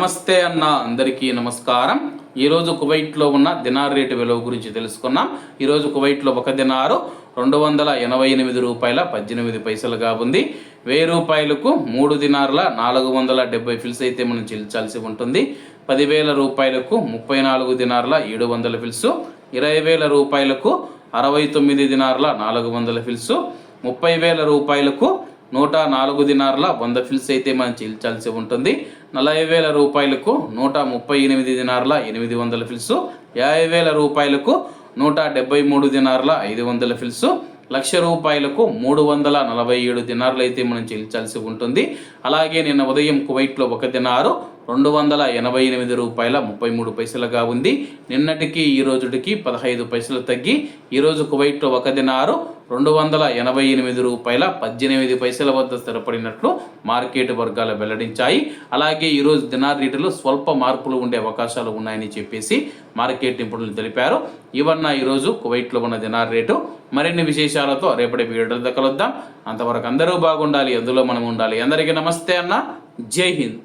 నమస్తే అన్న అందరికీ నమస్కారం. ఈరోజు కువైట్లో ఉన్న దినార్ రేటు విలువ గురించి తెలుసుకున్నాం. ఈరోజు కువైట్లో ఒక దినారు రెండు వందల ఎనభై ఎనిమిది రూపాయల పద్దెనిమిది పైసలుగా ఉంది. వెయ్యి రూపాయలకు మూడు దినార్ల నాలుగు వందల డెబ్బై ఫిల్స్ అయితే మనం చెల్లించాల్సి ఉంటుంది. పదివేల రూపాయలకు ముప్పై నాలుగు దినార్ల ఏడు వందల ఫిల్స్ ఇరవై వేల రూపాయలకు అరవై తొమ్మిది దినార్ల నాలుగు వందల ఫిల్స్ ముప్పై వేల రూపాయలకు నూట నాలుగు దినార్ల వంద ఫిల్స్ అయితే మనం చెల్లించాల్సి ఉంటుంది. నలభై వేల రూపాయలకు నూట ముప్పై ఎనిమిది దినార్ల ఎనిమిది వందల ఫిల్స్ యాభై వేల రూపాయలకు నూట డెబ్బై మూడు దినార్ల ఐదు వందల ఫిల్స్ లక్ష రూపాయలకు మూడు వందల నలభై ఏడు దినార్లు అయితే మనం చెల్లించాల్సి ఉంటుంది. అలాగే నిన్న ఉదయం కువైట్లో ఒక దినారు రెండు వందల ఎనభై ఎనిమిది రూపాయల ముప్పై మూడు పైసలుగా ఉంది. నిన్నటికి ఈ రోజుటికి పదహైదు పైసలు తగ్గి ఈరోజు కువైట్లో ఒక దినారు రెండు వందల ఎనభై ఎనిమిది రూపాయల పద్దెనిమిది పైసల వద్ద స్థిరపడినట్లు మార్కెట్ వర్గాలు వెల్లడించాయి. అలాగే ఈరోజు దినార్ రేటులో స్వల్ప మార్పులు ఉండే అవకాశాలు ఉన్నాయని చెప్పేసి మార్కెట్ నిపుణులు తెలిపారు. ఇవన్న ఈరోజు కువైట్లో ఉన్న దినార్ రేటు. మరిన్ని విశేషాలతో రేపటి వీడియోలో కలుద్దాం. అంతవరకు అందరూ బాగుండాలి అందులో మనం ఉండాలి. అందరికీ నమస్తే అన్న. జై హింద్.